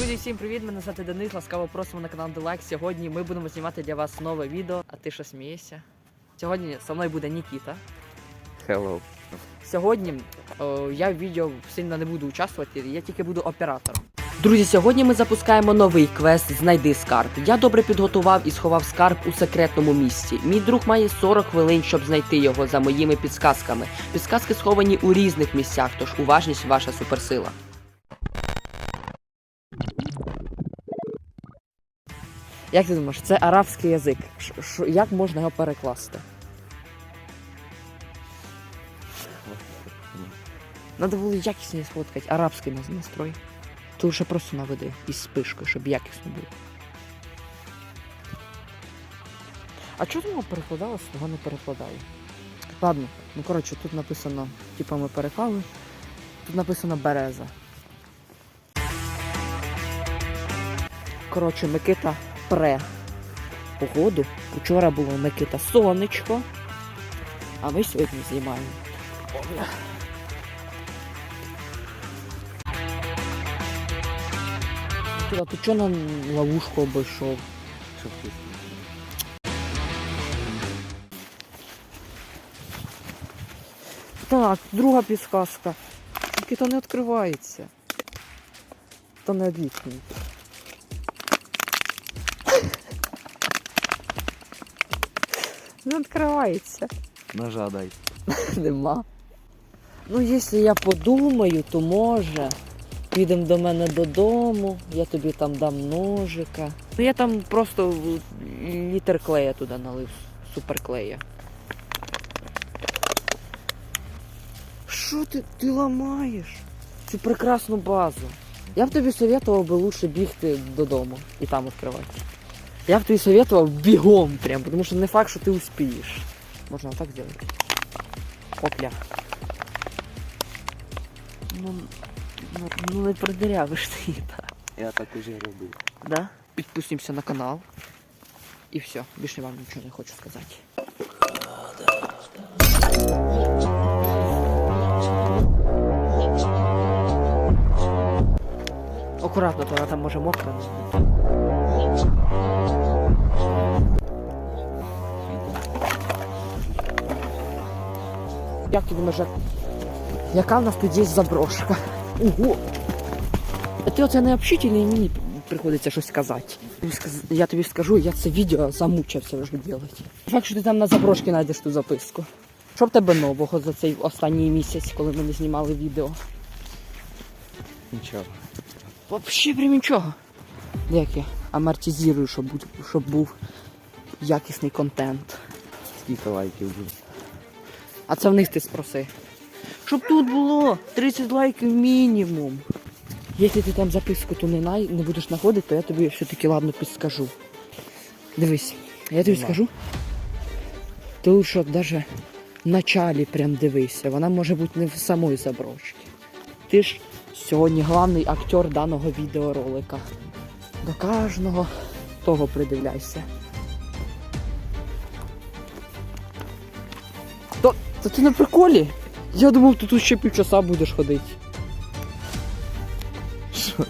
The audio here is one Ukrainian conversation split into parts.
Друзі, всім привіт! Мене звати Денис. Ласкаво просимо на канал Делайк. Сьогодні ми будемо знімати для вас нове відео. А ти що смієшся? Сьогодні зі мною буде Нікіта. Hello. Сьогодні о, я в відео сильно не буду участвувати, я тільки буду оператором. Друзі, сьогодні ми запускаємо новий квест Знайди скарб. Я добре підготував і сховав скарб у секретному місці. Мій друг має 40 хвилин, щоб знайти його за моїми підсказками. Підсказки сховані у різних місцях, тож уважність ваша суперсила. Як ти думаєш, це арабський язик? Ш- ш- як можна його перекласти? Надо було якісніше сфоткати, арабський нас- настрой. Ти лише просто наведи із спишкою, щоб якісно було. А чого воно перекладалось, того не перекладаю? Ладно, ну коротше, тут написано, типу ми переклали. Тут написано береза. Коротше, Микита пре погоду. Вчора було Микита сонечко, а ми сьогодні знімаємо. Микита, ти чого на ловушку обійшов? Так, друга підсказка. Тільки то не відкривається. То не відлікнув. Не відкривається. ножа дай. Нема. Ну, якщо я подумаю, то може. Підемо до мене додому, я тобі там дам ножика. Ну я там просто літр клея туди налив, суперклея. Що ти, ти ламаєш? Цю прекрасну базу. Я б тобі советував би лучше бігти додому і там відкривати. Я б тобі советував бігом прям, тому що не факт, що ти успієш. Можна так зробити. Опля. Ну, ну, ну не продырявиш ти її, так. Я так уже робив. Да? Підписуємося на канал. І все, більше вам нічого не хочу сказати. Акуратно, то вона там може мокра. Як ти думаєш, яка в нас тут є заброшка? Ого! А ти оце не общительний, мені приходиться щось казати. Я тобі скажу, я це відео замучився вже робити. Факт, що ти там на заброшки знайдеш ту записку. Що в тебе нового за цей останній місяць, коли ми не знімали відео? Нічого. Взагалі прям нічого. Як я амортизую, щоб, щоб був якісний контент. Скільки лайків буде? А це в них ти спроси. Щоб тут було 30 лайків мінімум. Якщо ти там записку ту не, най... не будеш знаходити, то я тобі все-таки ладно підскажу. Дивись, я тобі Нема. скажу. Ти лучше навіть в началі прям дивися. Вона може бути не в самої заброшці. Ти ж сьогодні головний актер даного відеоролика. До кожного того придивляйся. То, то ти на приколі? Я думав, ти тут ще півчаса будеш ходити. Що?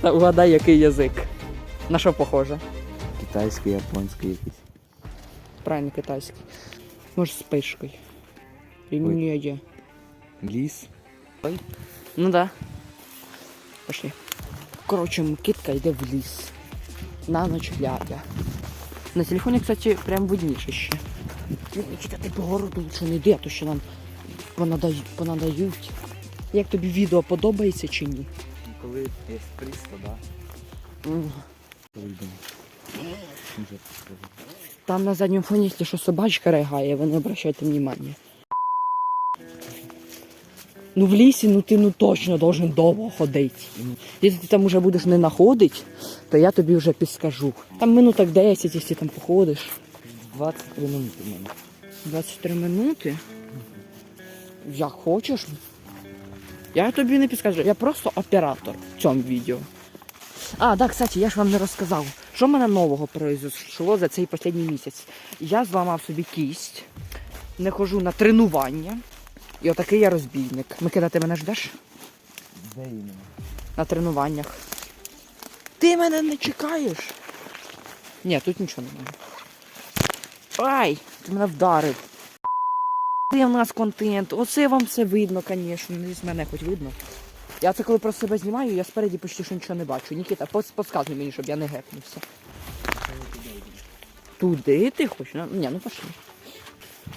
Та угадай, який язик. На що похоже? Китайський, японський якийсь. Правильно, китайський. Може, з пишкою. І ні, є. Ліс. Ну да. Пошли. Коротше, Микитка йде в ліс. На ніч глядя. На телефоні, кстати, прям видніше ще. Ти по городу лучше не йди, а то що нам понадають. понадають. Як тобі відео подобається чи ні? Коли є 300, да? М. Вийдемо. Може, скажу. Там на задньому фоні, якщо що собачка ригає, ви не обращайте внимання. Ну в лісі, ну ти ну точно должен довго ходити. Якщо ти там уже будеш не знаходити, то я тобі вже підскажу. Там минуток 10, якщо там походиш. 23 минути в мене. 23 минути. Як хочеш. Я тобі не підскажу, я просто оператор в цьому відео. А, да, кстати, я ж вам не розказав. Що в мене нового произошло за цей останній місяць? Я зламав собі кість, не хожу на тренування. І отакий я розбійник. Микита, ти мене ждеш Де іменно? на тренуваннях. Ти мене не чекаєш? Ні, тут нічого немає. Ай! Ти мене вдарив. Це в нас контент. Оце вам все видно, звісно. Ну, з мене хоч видно. Я це коли про себе знімаю, я спереді почти що нічого не бачу. Нікіта, подсказуй мені, щоб я не гепнувся. Туди ти хочеш? Ну, Ні, ну пошли.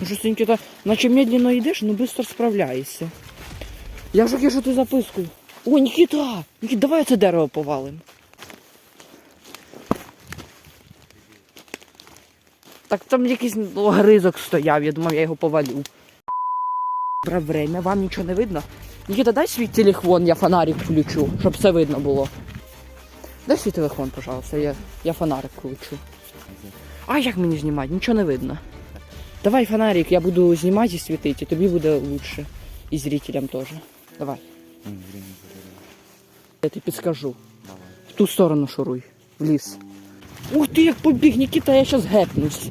Ну що, Нікіта, наче медленно йдеш, ну швидко справляєшся. Я в шокі, що ти записку. О, Нікіта! Нікіта, давай це дерево повалим. Так там якийсь огризок стояв, я думав, я його повалю. Про время, вам нічого не видно? Нікіта, дай свій телефон, я фонарик включу, щоб все видно було. Дай свій телефон, пожалуйста, я, я фонарик включу. А як мені знімати? Нічого не видно. Давай фонарик, я буду знімати і світити, тобі буде лучше. І зрителям теж. Давай, я тобі підскажу. В ту сторону шуруй, в ліс. Ух ти, як побіг, Нікіта, я щас гепнусь.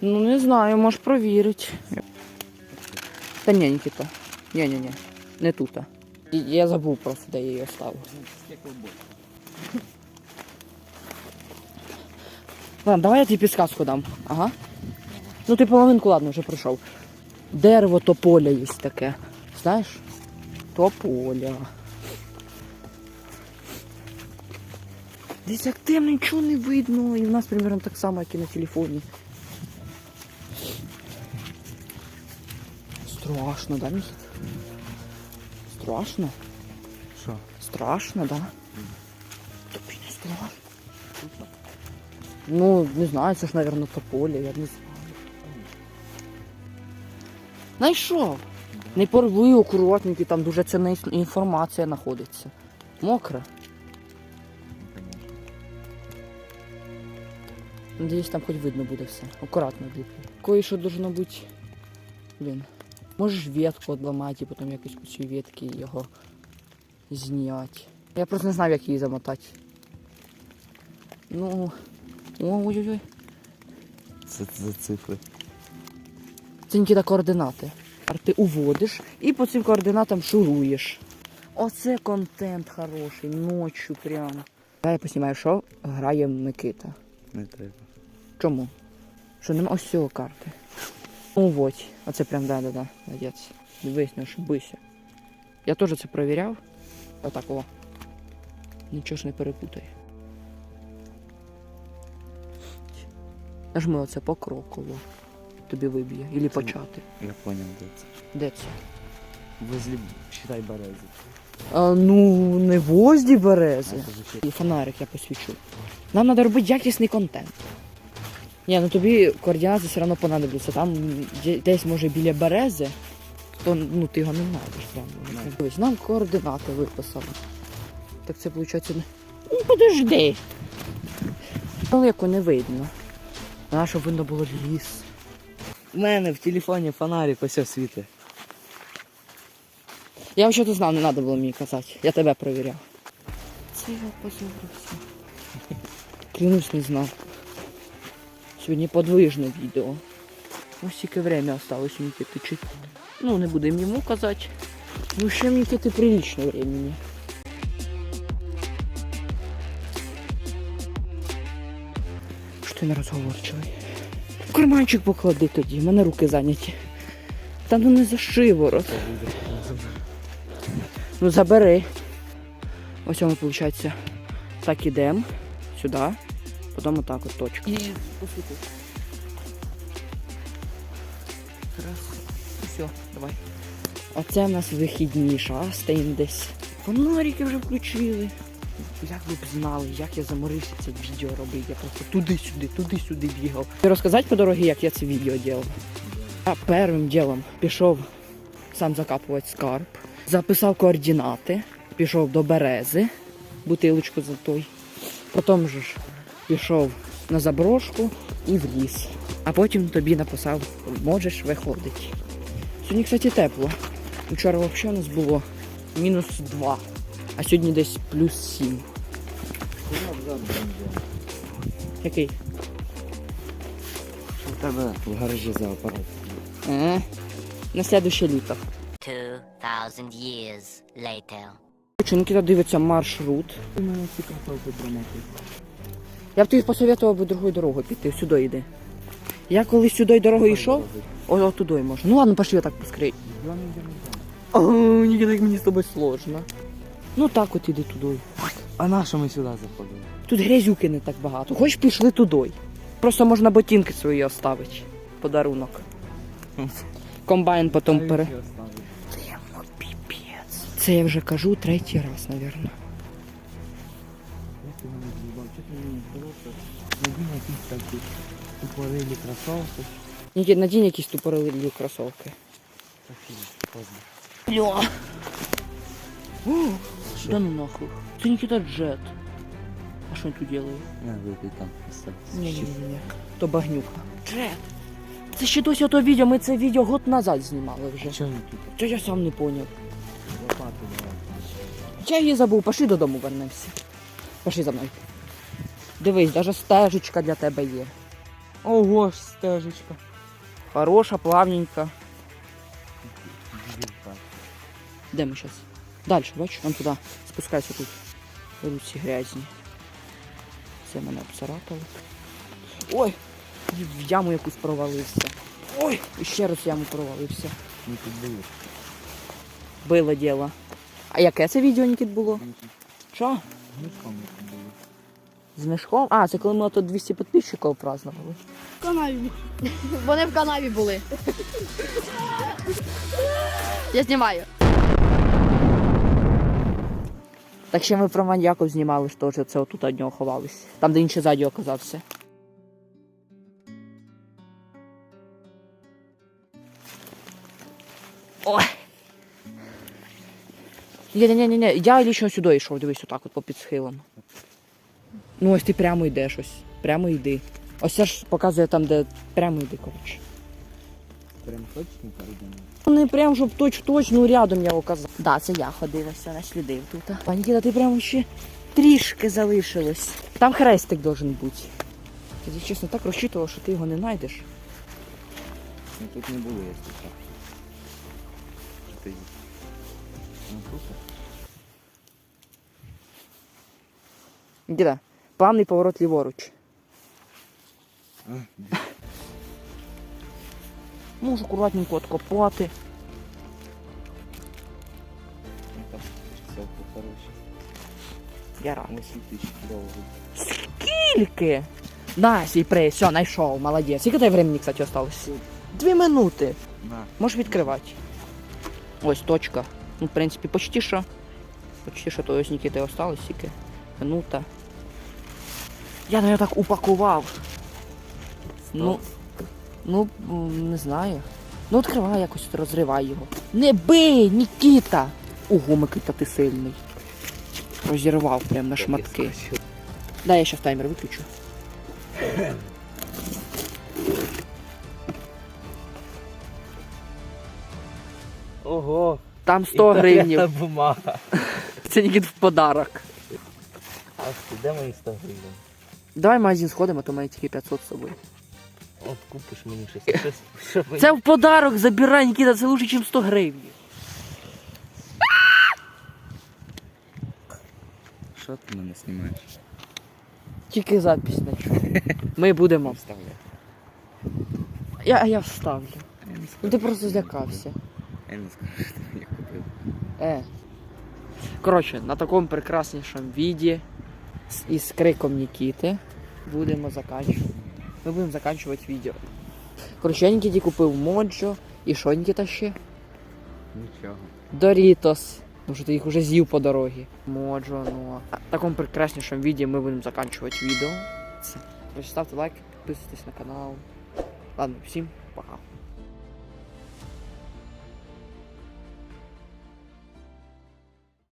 Ну, не знаю, можеш провірити. Та ні, Нікіта. Ні, ні, ні. Не тут. Я забув просто, де я її оставив. Ладно, давай я тобі підсказку дам. Ага. Ну ти половинку, ладно, вже пройшов. Дерево тополя є таке. Знаєш? Тополя. Десь як темно, нічого не видно. І в нас примерно так само, як і на телефоні. Страшно, да, Міхіт? Страшно? Що? Страшно, да? Тобі не страшно. Ну, не знаю, це ж, мабуть, тополя, я не знаю. Знайшов. Не порви акуратненький, там дуже цінна інформація знаходиться. Мокре. Ну. Надіюсь, там хоч видно буде все. Акуратно діти. Кое-що должно бути. Блін. Можеш ветку одламати і потім якось по цій ветки його зняти. Я просто не знав, як її замотати. Ну. Ой-ой-ой. Це за цифри. Це Нікіта координати. Ти уводиш і по цим координатам шуруєш. Оце контент хороший, ночью прям. Я поснімаю, що грає Микита. Не треба. Чому? Що нема ось цього карти. Уводь. Оце прям да-да-да. Молодець. Дивись, не ошибися. Я теж це перевіряв. Отак о. Нічого ж не перепутай. Нажми оце покроково. Тобі виб'є. Ілі почати. Я понял, де це. Де це? Возле, считай, берези. А, ну, не возді берези. І фонарик я посвічу. Нам треба робити якісний контент. Ні, ну тобі координати все одно понадобляться. Там десь може біля берези, то ну ти його не знайдеш прямо. Дивись, нам координати виписали. Так це виходить не. Ну подожди. Далеко не видно. А щоб видно було ліс. У мене в телефоні фонарик ось світить. Я взагалі знав, не треба було мені казати. Я тебе перевіряв. Це я позорився. Клянусь, не знав. Сьогодні подвижне відео. Ось тільки время осталось Нікіти. Чи... Ну, не будемо йому казати. Ну, ще Нікіти прилично времени. Що ти не розговорчивий? В карманчик поклади тоді, в мене руки зайняті. Та ну не за шиворот. Ну забери. Ось ми, виходить, так ідемо сюди, потім отак от точка. І посвіти. Раз. Все, давай. Оце в нас вихідні шастаємо десь. Фонарики вже включили. Як ви б знали, як я заморився це відео робити. Я просто туди-сюди, туди-сюди бігав. І Розказати по дорозі, як я це відео робив? Я першим ділом пішов сам закапувати скарб, записав координати, пішов до берези, бутилочку за той. Потім же ж пішов на заброшку і в ліс. А потім тобі написав, можеш виходити. Сьогодні, кстати, тепло. Вчора взагалі у нас було мінус 2, а сьогодні десь плюс 7. Який? Що в тебе в гаражі за апарат? Е, на слідуще літо. thousand years later. Короче, дивиться маршрут. У мене ці кросовки промоти. Я б тобі посоветував би другою дорогою піти, сюди йди. Я коли сюди дорогою йшов, о, о туди можна. Ну ладно, пошли так поскорей. Я не йду. О, Нікіта, як мені з тобою сложно. Ну так от іди туди. А на що ми сюди заходили? Тут грязюки не так багато. Хоч пішли туди. Просто можна ботинки свої оставити. Подарунок. Комбайн потім пере. Темно, піпець. Це я вже кажу третій раз, такі тупорилі кросовки. Нікіт, надінь якісь тупорилі кросовки. Бля. О, Да ну нахуй. Це Нікіта Джет. А що він тут делає? Я випий там. Ні-ні-ні. То багнюка. Джет. Це ще досі ото відео, ми це відео год назад знімали вже. Чого не тут? Це я сам не поняв. Лопату давай. Я її забув, пошли додому вернемося. Пошли за мною. Дивись, навіть стежечка для тебе є. Ого ж, стежечка. Хороша, плавненька. Де ми зараз? Далі, бачиш, вон туди. Спускайся тут. Руці грязні. Це мене обцарапало. Ой! В яму якусь провалився. Ой! І ще раз в яму провалився. Ми тут були. Було діло. А яке це відео Нікіт було? Що? мішком ми тут. З мішком? А, це коли ми тут 200 підписчиків празднували. В канаві. Вони в канаві були. Я знімаю. Так ще ми про маньяків знімали, що це отут від нього ховались. Там, де інший ззаді оказався. Ой. Ні, ні, ні, ні, я лічно сюди йшов, дивись, отак от по схилам. Ну ось ти прямо йдеш ось. Прямо йди. Ось це ж показує там, де прямо йди, коротше. Прям точно перейдемо. Не прям, щоб точ точ, ну рядом я оказав. Да, це я ходилася, наслідив тут. Пані Кіта, ти прямо ще трішки залишилось. Там хрестик должен бути. Я чесно так розчитував, що ти його не знайдеш. Ми тут не були, якщо так. Що ти? Ну тут? Діда, плавний поворот ліворуч. А, Можу акуратненько откопати. ну кросовки хороші. Я радий. Довго. Скільки? На, сіпри, все, знайшов, молодець. Скільки тебе времени, кстати, осталось? Дві минути. На. Можеш відкривати. Ось точка. Ну, в принципі, почти що. Почти що то ось Нікіти осталось тільки. Минута. Я навіть так упакував. Ну, ну, не знаю. Ну, відкривай якось, розривай його. Не бий, Нікіта! Ого, Микита, ти сильний. Розірвав прям на шматки. Дай я зараз таймер виключу. Ого! Там 100 гривень. бумага. Це Нікіт в подарок. А ти де мої 100 гривень? Давай в магазин сходимо, а то має тільки 500 з собою. От купиш мені щось. щось щоб Це в подарок забирай, Нікіта, це лучше, ніж 100 гривень. Що ти мене знімаєш? Тільки запись на чому. Ми будемо. Вставляй. Я, а я вставлю. Я не Ну ти просто злякався. Я не скажу, що ти мені купив. Е. Коротше, на такому прекраснішому віді з- із криком Нікіти будемо заканчувати. Ми будем заканчивать видео. Короче, я Нікіті купив моджо. І що Нікіта ще? Нічого. Дорітос. Потому что ты их уже з'їв по дороге. Моджо, ну. В таком прекраснейшем виде мы будем заканчивать видео. Коротше, лайк, подписывайтесь на канал. Ладно, всем пока.